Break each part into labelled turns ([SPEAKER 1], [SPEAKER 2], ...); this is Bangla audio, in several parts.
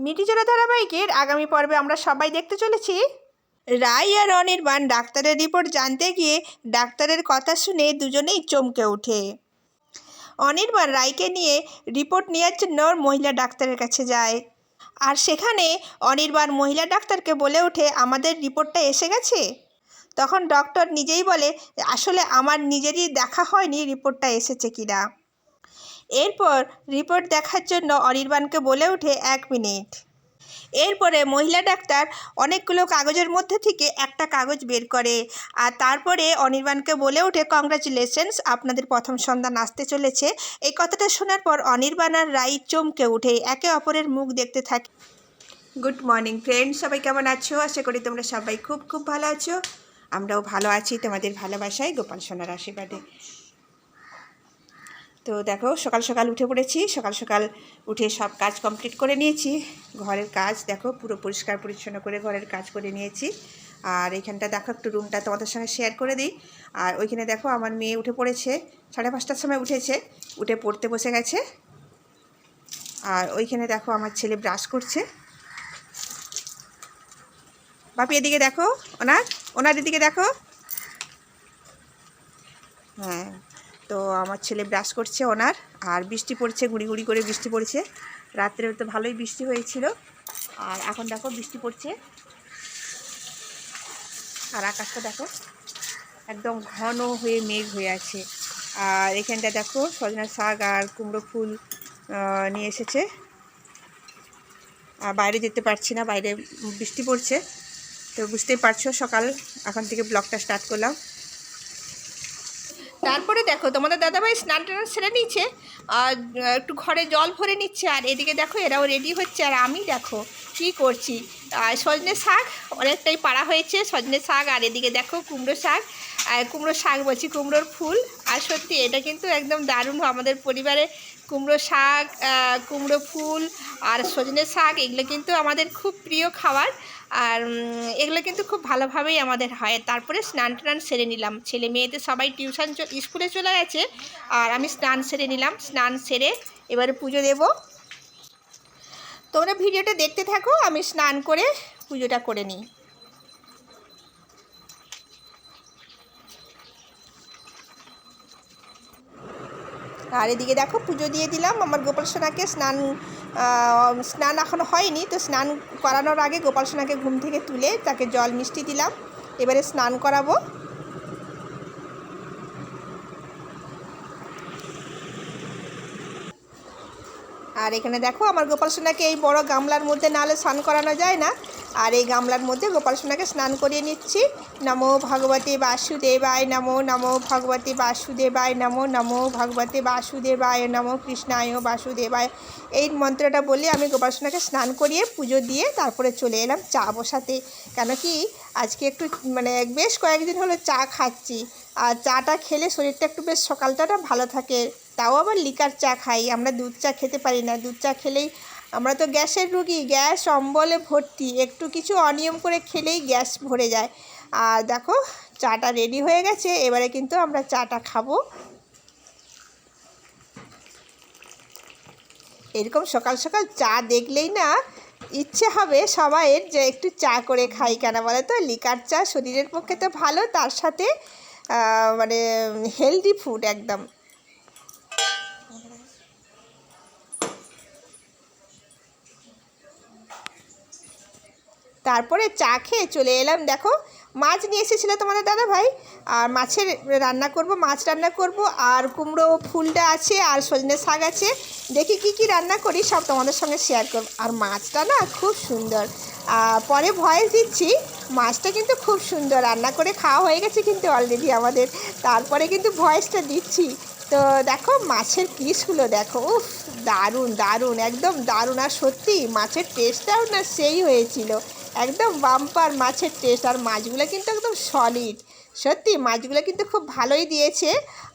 [SPEAKER 1] মিটিজোড়া ধারাবাহিকের আগামী পর্বে আমরা সবাই দেখতে চলেছি। রায় আর অনির্বাণ ডাক্তারের রিপোর্ট জানতে গিয়ে ডাক্তারের কথা শুনে দুজনেই চমকে ওঠে। অনির্বাণ রায়কে নিয়ে রিপোর্ট নেওয়ার জন্য মহিলা ডাক্তারের কাছে যায়। আর সেখানে অনির্বাণ মহিলা ডাক্তারকে বলে ওঠে, আমাদের রিপোর্টটা এসে গেছে? তখন ডক্টর নিজেই বলে, আসলে আমার নিজেরই দেখা হয়নি রিপোর্টটা এসেছে কিনা। এরপর রিপোর্ট দেখার জন্য অনির্বাণকে বলে ওঠে এক মিনিট। এরপরে মহিলা ডাক্তার অনেকগুলো কাগজের মধ্যে থেকে একটা কাগজ বের করে আর তারপরে অনির্বাণকে বলে ওঠে, কংগ্রাচুলেশনস, আপনাদের প্রথম সন্ধান আসতে চলেছে। এই কথাটা শোনার পর অনির্বাণ আর রাই চমকে উঠে একে অপরের মুখ দেখতে থাকে। গুড মর্নিং ফ্রেন্ড সবাই কেমন আছো? আশা করি তোমরা সবাই খুব খুব ভালো আছো। আমরাও ভালো আছি তোমাদের ভালোবাসায়, গোপাল সোনার আশীর্বাদে। তো দেখো, সকাল সকাল উঠে পড়েছি। সকাল সকাল উঠে সব কাজ কমপ্লিট করে নিয়েছি। ঘরের কাজ দেখো, পুরো পরিষ্কার পরিচ্ছন্ন করে ঘরের কাজ করে নিয়েছি। আর এইখানটা দেখো, একটু রুমটা তোমাদের সঙ্গে শেয়ার করে দিই। আর ওইখানে দেখো, আমার মেয়ে উঠে পড়েছে। সাড়ে পাঁচটার সময় উঠেছে, উঠে পড়তে বসে গেছে। আর ওইখানে দেখো, আমার ছেলে ব্রাশ করছে। বাপি, এদিকে দেখো, ওনার ওনার এদিকে দেখো। হ্যাঁ। তো আমার ছেলে ব্রাশ করছে ওনার, আর বৃষ্টি পড়ছে, গুড়ি গুড়ি করে বৃষ্টি পড়ছে। রাত্রে তো ভালোই বৃষ্টি হয়েছিল। আর এখন দেখো বৃষ্টি পড়ছে। আর আকাশটা দেখো, একদম ঘন হয়ে মেঘ হয়ে আছে। আর এখানটা দেখো সজনা শাক আর কুমড়ো ফুল নিয়ে এসেছে। আর বাইরে যেতে পারছি না, বাইরে বৃষ্টি পড়ছে। তো বুঝতেই পারছ সকাল, এখন থেকে ব্লগটা স্টার্ট করলাম। তারপরে দেখো, তোমাদের দাদাভাই স্নান টান সেরে নিচ্ছে আর একটু ঘরে জল ভরে নিচ্ছে, আর এদিকে দেখো এরাও রেডি হচ্ছে, আর আমি দেখো কী করছি। আর সজনে শাক অনেকটাই পাড়া হয়েছে, সজনে শাক, আর এদিকে দেখো কুমড়ো শাক, আর কুমড়ো শাক বলছি, কুমড়োর ফুল। আর সত্যি এটা কিন্তু একদম দারুণ আমাদের পরিবারে কুমড়ো শাক কুমড়ো ফুল, আর সজনে শাক, এগুলো কিন্তু আমাদের খুব প্রিয় খাবার। আর এগুলো কিন্তু খুব ভালোভাবেই আমাদের হয়। তারপরে স্নান টান সেরে নিলাম। ছেলে মেয়েদের সবাই টিউশন স্কুলে চলে গেছে আর আমি স্নান সেরে নিলাম। স্নান সেরে এবারে পুজো দেব। তোমরা ভিডিওটা দেখতে থাকো, আমি স্নান করে পুজোটা করে নিই। আর এদিকে দেখো পুজো দিয়ে দিলাম। আমার গোপাল সোনাকে স্নান স্নান এখনও হয়নি, তো স্নান করানোর আগে গোপাল সোনাকে ঘুম থেকে তুলে তাকে জল মিষ্টি দিলাম। এবারে স্নান করাবো। আর এখানে দেখো, আমার গোপাল সোনাকে এই বড় গামলার মধ্যে নাহলে স্নান করানো যায় না। আর এই গামলার মধ্যে গোপাল সোনাকে স্নান করিয়ে নিচ্ছি। নমো ভগবতী বাসুদেবায়, নমো নমো ভগবতী বাসুদেবায়, নমো নমো ভগবতী বাসুদেবায়, নমো কৃষ্ণায় বাসুদেবায়। এই মন্ত্রটা বলে আমি গোপাল সোনাকে স্নান করিয়ে পুজো দিয়ে তারপরে চলে এলাম চা বসাতে। কেন কি আজকে একটু মানে বেশ কয়েকদিন হলো চা খাচ্ছি। আর চাটা খেলে শরীরটা একটু বেশ সকালটা ভালো থাকে। তাও আবার লিকার চা খাই। আমরা দুধ চা খেতে পারি না। দুধ চা খেলেই আমরা তো গ্যাসের রুগী, গ্যাস, অম্বলে ভর্তি, একটু কিছু অনিয়ম করে খেলেই গ্যাস ভরে যায়। আর দেখো, চাটা রেডি হয়ে গেছে, এবারে কিন্তু আমরা চাটা খাব। এরকম সকাল সকাল চা দেখলেই না ইচ্ছে হবে সবাইয়ের যে একটু চা করে খাই কেন বলে তো? লিকার চা শরীরের পক্ষে তো ভালো, তার সাথে মানে হেলদি ফুড একদম। তারপরে চা খেয়ে চলে এলাম, দেখো। মাছ নিয়ে এসেছিল তোমাদের দাদা ভাই আর মাছের রান্না করব, মাছ রান্না করব, আর কুমড়ো ফুলটা আছে, আর সজনে শাক আছে। দেখি কি কি রান্না করি, সব তোমাদের সঙ্গে শেয়ার করব। আর মাছটা না খুব সুন্দর। পরে ভয়েস দিচ্ছি, মাছটা কিন্তু খুব সুন্দর, রান্না করে খাওয়া হয়ে গেছে কিন্তু অলরেডি আমাদের। তারপরে কিন্তু ভয়েসটা দিচ্ছি। তো দেখো, মাছের পিসগুলো দেখো, উফ, দারুণ দারুণ, একদম দারুণ। আর সত্যি, মাছের টেস্টটাও না সেই হয়েছিল। একদম বাম্পার মাছের টেস্ট আর মাছগুলো কিন্তু একদম সলিড সত্যি, মাছগুলো কিন্তু খুব ভালোই দিয়েছে।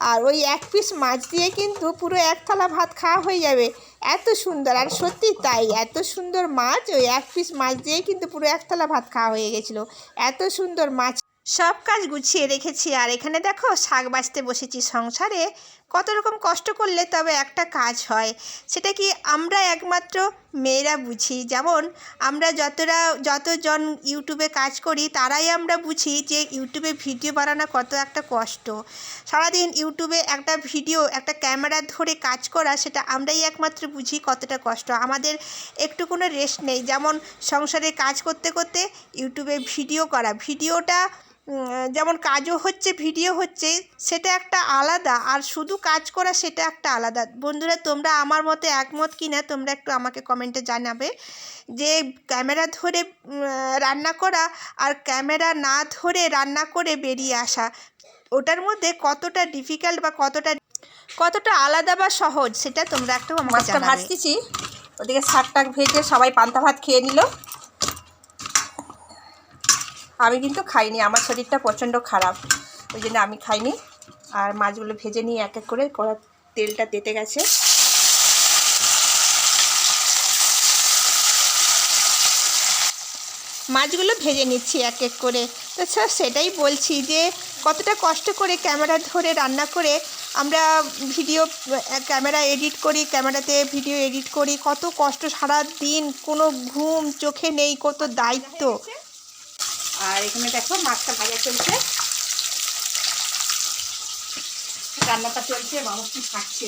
[SPEAKER 1] আর ওই এক পিস মাছ দিয়ে কিন্তু পুরো এক থালা ভাত খাওয়া হয়ে যাবে। এত সুন্দর, আর সত্যি তাই, এত সুন্দর মাছ, ওই এক পিস মাছ দিয়ে কিন্তু পুরো এক থালা ভাত খাওয়া হয়ে গেছিল। এত সুন্দর মাছ সব কাজ গুছিয়ে রেখেছি। আর এখানে দেখো, শাক বাছতে বসেছি সংসারে। কত রকম কষ্ট করলে তবে একটা কাজ হয়। সেটা কি আমরা একমাত্র মেয়েরা বুঝি? যেমন, আমরা যতটা, যতজন ইউটিউবে কাজ করি, তারাই আমরা বুঝি যে ইউটিউবে ভিডিও বানানো কত একটা কষ্ট। সারাদিন ইউটিউবে একটা ভিডিও, একটা ক্যামেরা ধরে কাজ করা, সেটা আমরাই একমাত্র বুঝি কতটা কষ্ট। আমাদের একটু কোনো রেস্ট নেই। যেমন, সংসারে কাজ করতে করতে ইউটিউবে ভিডিও করা। ভিডিওটা যেমন কাজও হচ্ছে ভিডিও হচ্ছে সেটা একটা আলাদা। আর শুধু কাজ করা সেটা একটা আলাদা। বন্ধুরা তোমরা আমার মতে একমত কি না তোমরা একটু আমাকে কমেন্টে জানাবে। যে ক্যামেরা ধরে রান্না করা আর ক্যামেরা না ধরে রান্না করে বেরিয়ে আসা ওটার মধ্যে কতটা ডিফিকাল্ট বা কতটা কতটা আলাদা বা সহজ সেটা তোমরা একটু আমাকে
[SPEAKER 2] ভাজতেছি। ওদিকে শাক টাক ভেজে সবাই পান্তা ভাত খেয়ে নিল। আমি কিন্তু খাইনি, আমার শরীরটা প্রচণ্ড খারাপ, ওই জন্য আমি খাইনি। আর মাছগুলো ভেজে নিয়ে এক এক করে কড়া তেলটা তেতে গেছে।
[SPEAKER 1] মাছগুলো ভেজে নিচ্ছি এক এক করে। তো স্যার, সেটাই বলছি যে, কতটা কষ্ট করে ক্যামেরা ধরে রান্না করে আমরা ভিডিও ক্যামেরা এডিট করি, ক্যামেরাতে ভিডিও এডিট করি, কত কষ্ট সারা দিন কোনো ঘুম চোখে নেই, কত দায়িত্ব।
[SPEAKER 2] আর এখানে দেখো মাছটা ভাজা চলছে। রান্নাটা চলছে মানুষ খাচ্ছে?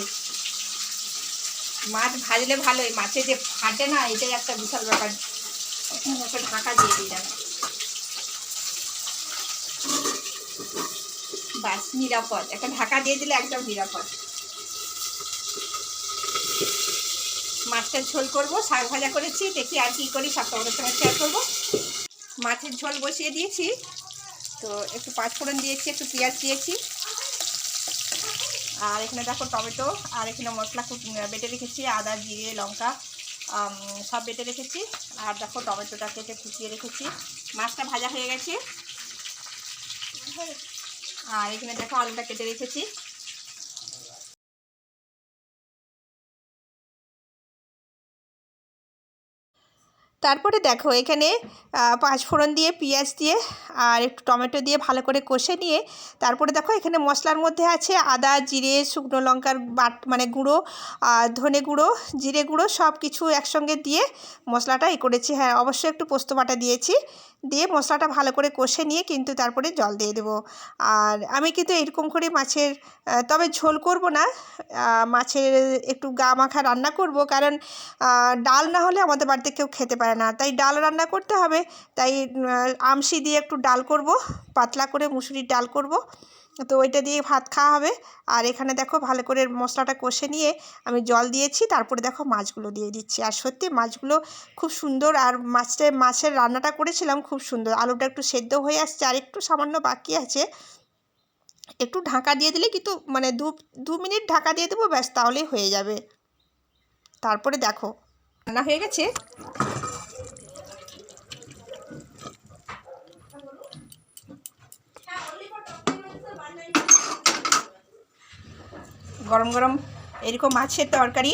[SPEAKER 2] মাছ ভাজলে ভালোই, মাছে যে ফাটে না, এটাই একটা বিশাল ব্যাপার। একটা ঢাকা দিয়ে যেন বাস, নিরাপদ। একটা ঢাকা দিয়ে দিলে একদম নিরাপদ। মাছটা ঝোল করব, শাক ভাজা করেছি, দেখি আর কি করি, সব তোমাদের সঙ্গে শেয়ার করব। মাছের ঝোল বসিয়ে দিয়েছি। তো একটু পাঁচফোড়ন দিয়েছি, একটু পেঁয়াজ দিয়েছি। আর এখানে দেখো টমেটো, আর এখানে মশলা বেটে রেখেছি, আদা, জিরে, লঙ্কা সব বেটে রেখেছি। আর দেখো টমেটোটা কেটে ফুটিয়ে রেখেছি। মাছটা ভাজা হয়ে গেছে। আর এখানে দেখো আলুটা কেটে রেখেছি।
[SPEAKER 1] তারপরে দেখো এখানে পাঁচ ফোড়ন দিয়ে, পেঁয়াজ দিয়ে আর একটু টমেটো দিয়ে ভালো করে কষে নিয়ে তারপরে দেখো এখানে মশলার মধ্যে আছে আদা, জিরে, শুকনো লঙ্কার বাট মানে গুঁড়ো আর ধনে গুঁড়ো, জিরে গুঁড়ো সব কিছু একসঙ্গে দিয়ে মশলাটা এ করেছি। হ্যাঁ অবশ্যই একটু পোস্ত বাটা দিয়েছি। দিয়ে মশলাটা ভালো করে কষে নিয়ে কিন্তু তারপরে জল দিয়ে দেবো। আর আমি কিন্তু এরকম করে মাছের তবে ঝোল করব না মাছের একটু গা মাখা রান্না করব কারণ ডাল না হলে আমাদের বাড়িতে কেউ খেতে পারে না। তাই ডাল রান্না করতে হবে, তাই আমসি দিয়ে একটু ডাল করব, পাতলা করে মুসুরির ডাল করব। তো ওইটা দিয়ে ভাত খাওয়া হবে। আর এখানে দেখো ভালো করে মশলাটা কষে নিয়ে আমি জল দিয়েছি, তারপরে দেখো মাছগুলো দিয়ে দিচ্ছি। আর সত্যি মাছগুলো খুব সুন্দর আর মাছটা, মাছের রান্নাটা করেছিলাম খুব সুন্দর। আলুটা একটু সেদ্ধ হয়ে আসছে আর একটু সামান্য বাকি আছে। একটু ঢাকা দিয়ে দিলে কিন্তু মানে দু দু মিনিট ঢাকা দিয়ে দেবো, ব্যাস তাহলেই হয়ে যাবে। তারপরে দেখো,
[SPEAKER 2] রান্না হয়ে গেছে। গরম গরম এরকম মাছের তরকারি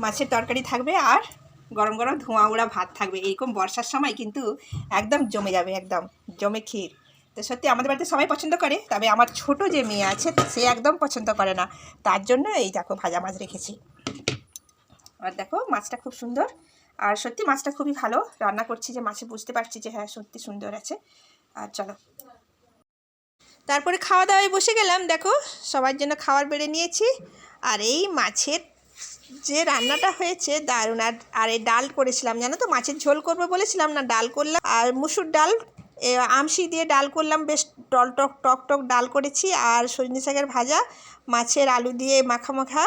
[SPEAKER 2] মাছের তরকারি থাকবে আর গরম গরম ধোঁয়া উড়া ভাত থাকবে। এরকম বর্ষার সময় কিন্তু একদম জমে যাবে, একদম জমে ক্ষীর। তো সত্যি আমাদের বাড়িতে সবাই পছন্দ করে, তবে আমার ছোট যে মেয়ে আছে, সে একদম পছন্দ করে না। তার জন্য এই দেখো ভাজা মাছ রেখেছি। আর দেখো মাছটা খুব সুন্দর। আর সত্যি মাছটা খুবই ভালো। রান্না করছি যে মাছে বুঝতে পারছি যে হ্যাঁ সত্যি সুন্দর আছে। আর চলো।
[SPEAKER 1] তারপরে খাওয়া দাওয়ায় বসে গেলাম। দেখো সবার জন্য খাবার বেড়ে নিয়েছি। আর এই মাছের যে রান্নাটা হয়েছে দারুণ। আর আর এই ডাল করেছিলাম জানো তো? মাছের ঝোল করব বলেছিলাম না ডাল করলাম। আর মুসুর ডাল এ, আমশি দিয়ে ডাল করলাম বেশ টল টক টক টক ডাল করেছি। আর সজনে শাকের ভাজা মাছের আলু দিয়ে মাখা মাখা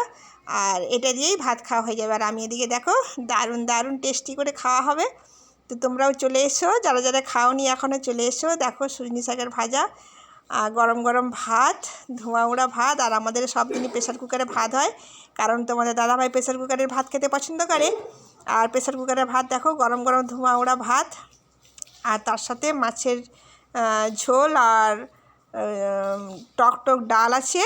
[SPEAKER 1] আর এটা দিয়েই ভাত খাওয়া হয়ে যাবে। আর আমি এদিকে দেখো দারুণ দারুণ টেস্টি করে খাওয়া হবে। তো তোমরাও চলে এসো যারা যারা খাওনি এখনও চলে এসো। দেখো সজনে শাকের ভাজা গরম গরম ভাত, ধোঁয়া উড়া ভাত, আর আমাদের সব দিনই প্রেশার কুকারে ভাত হয়। কারণ তোমাদের দাদাভাই প্রেশার কুকারের ভাত খেতে পছন্দ করে। আর প্রেশার কুকারের ভাত দেখো, গরম গরম ধোঁয়া উড়া ভাত। আর তার সাথে মাছের ঝোল আর টক টক ডাল আছে।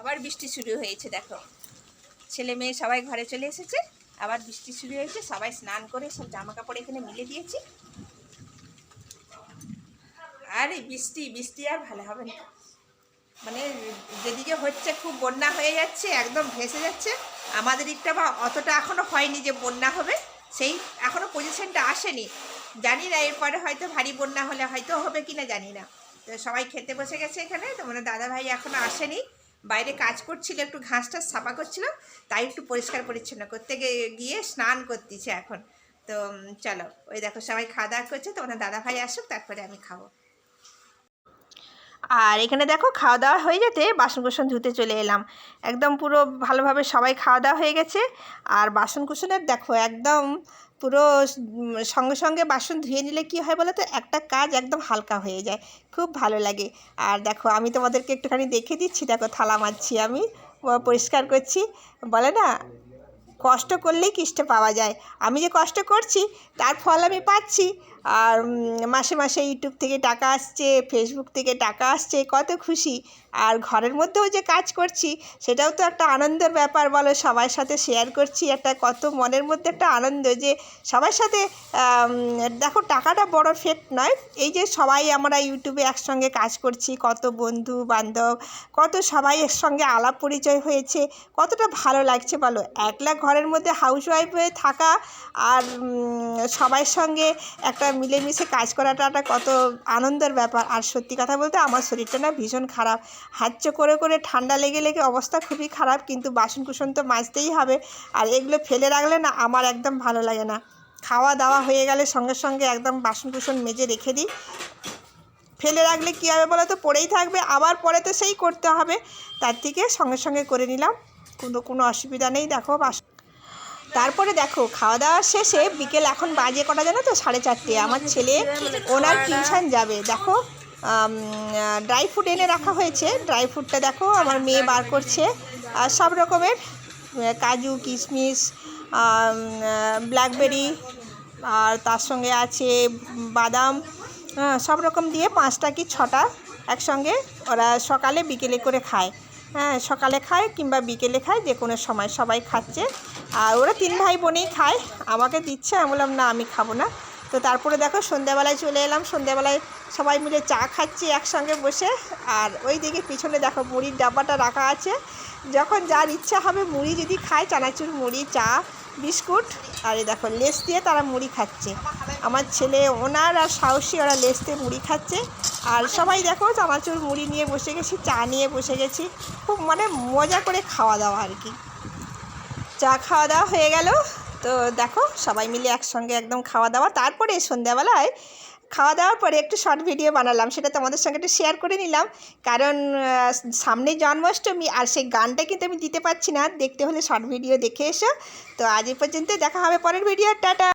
[SPEAKER 2] আবার বৃষ্টি শুরু হয়েছে, দেখো। ছেলে মেয়ে সবাই ঘরে চলে এসেছে, আবার বৃষ্টি শুরু হয়েছে, সবাই স্নান করে সব জামা কাপড় এখানে মিলে দিয়েছি। আর বৃষ্টি বৃষ্টি আর ভালো হবে না। মানে যেদিকে হচ্ছে খুব বন্যা হয়ে যাচ্ছে, একদম ভেসে যাচ্ছে। আমাদের দিকটা বা অতটা এখনও হয়নি যে বন্যা হবে। সেই এখনও পজিশনটা আসেনি। জানি না, এরপরে হয়তো ভারী বন্যা হলে হয়তো হবে কি না জানি না। তো সবাই খেতে বসে গেছে এখানে তোমার দাদা ভাই এখনও আসেনি। বাইরে কাজ করছিল, একটু ঘাস টাস সাফা করছিল তাই একটু পরিষ্কার পরিচ্ছন্ন করতে গিয়ে- স্নান করতেছে এখন। তো চলো, ওই দেখো সবাই খাওয়া দাওয়া করছে তোমাদের দাদা ভাই আসুক, তারপরে আমি খাব।
[SPEAKER 1] আর এখানে দেখো খাওয়া দাওয়া হয়ে যেতে বাসন কুসন ধুতে চলে এলাম। একদম পুরো ভালোভাবে সবাই খাওয়া দাওয়া হয়ে গেছে। আর বাসন কুসনের দেখো একদম পুরো সঙ্গে সঙ্গে বাসন ধুয়ে নিলে কি হয় বলো তো? একটা কাজ একদম হালকা হয়ে যায়। খুব ভালো লাগে। আর দেখো আমি তোমাদেরকে একটুখানি দেখে দিচ্ছি। দেখো থালা মারছি আমি পরিষ্কার করছি। বলে না, কষ্ট করলেই কিষ্ট পাওয়া যায়। আমি যে কষ্ট করছি, তার ফল আমি পাচ্ছি। আর মাসে মাসে ইউটিউব থেকে টাকা আসছে ফেসবুক থেকে টাকা আসছে, কত খুশি। আর ঘরের মধ্যেও যে কাজ করছি, সেটাও তো একটা আনন্দের ব্যাপার বলো। সবার সাথে শেয়ার করছি একটা, কত মনের মধ্যে একটা আনন্দ যে সবার সাথে দেখো টাকাটা বড় ফেক্ট নয়। এই যে সবাই আমরা ইউটিউবে একসঙ্গে কাজ করছি, কত বন্ধু, বান্ধব, কত সবাই একসঙ্গে আলাপ পরিচয় হয়েছে, কতটা ভালো লাগছে বলো। একলা ঘরের মধ্যে হাউস ওয়াইফ হয়ে থাকা আর সবার সঙ্গে একটা মিলেমিশে কাজ করাটা একটা কত আনন্দের ব্যাপার। আর সত্যি কথা বলতে আমার শরীরটা না ভীষণ খারাপ। হাচ্য করে করে ঠান্ডা লেগে লেগে অবস্থা খুবই খারাপ, কিন্তু বাসন কুসন তো মাজতেই হবে। আর এগুলো ফেলে রাখলে না আমার একদম ভালো লাগে না। খাওয়া দাওয়া হয়ে গেলে সঙ্গে সঙ্গে একদম বাসন কুসন মেজে রেখে দিই। ফেলে রাখলে কী হবে বলো তো পড়েই থাকবে, আবার পরে তো সেই করতে হবে। তার থেকে সঙ্গে সঙ্গে করে নিলাম। কোনো কোনো অসুবিধা নেই। দেখো বাস তারপরে দেখো খাওয়া দাওয়া শেষে বিকেল এখন বাজে কটা জানো তো? সাড়ে চারটে। আমার ছেলে, ওনার টিউশন যাবে। দেখো ড্রাই ফ্রুট এনে রাখা হয়েছে। ড্রাই ফ্রুটটা দেখো, আমার মেয়ে বার করছে। আর সব রকমের কাজু, কিশমিশ ব্ল্যাকবেরি আর তার সঙ্গে আছে বাদাম সব রকম দিয়ে পাঁচটা কি ছটা একসঙ্গে ওরা সকালে বিকেলে করে খায়। হ্যাঁ সকালে খায় কিংবা বিকেলে খায়, যে কোনো সময় সবাই খাচ্ছে। আর ওরা তিন ভাই বোনেই খায়। আমাকে দিচ্ছে, আমি বললাম, না, আমি খাব না। তো তারপরে দেখো, সন্ধ্যাবেলায় চলে এলাম। সন্ধ্যাবেলায় সবাই মিলে চা খাচ্ছি একসঙ্গে বসে। আর ওই দিকে পিছনে দেখো, মুড়ির ডাব্বাটা রাখা আছে। যখন যার ইচ্ছা হবে, মুড়ি যদি খায়, চানাচুর মুড়ি, চা বিস্কুট আর এ দেখো লেস দিয়ে তারা মুড়ি খাচ্ছে। আমার ছেলে ওনার আর সাহসী, ওরা লেস দিয়ে মুড়ি খাচ্ছে। আর সবাই দেখো চানাচুর মুড়ি নিয়ে বসে গেছি, চা নিয়ে বসে গেছি। খুব মানে মজা করে খাওয়া দাওয়া আর কি। চা খাওয়া দাওয়া হয়ে গেল। তো দেখো সবাই মিলে একসঙ্গে একদম খাওয়া দাওয়া। তারপরে সন্ধ্যাবেলায় খাওয়া দাওয়ার পরে একটু শর্ট ভিডিও বানালাম, সেটা তোমাদের সঙ্গে একটু শেয়ার করে নিলাম। কারণ সামনে জন্মাষ্টমী আর সেই গানটা কিন্তু আমি দিতে পারছি না। দেখতে হলে শর্ট ভিডিও দেখে এসো। তো আজ এই পর্যন্ত দেখা হবে পরের ভিডিও টাটা!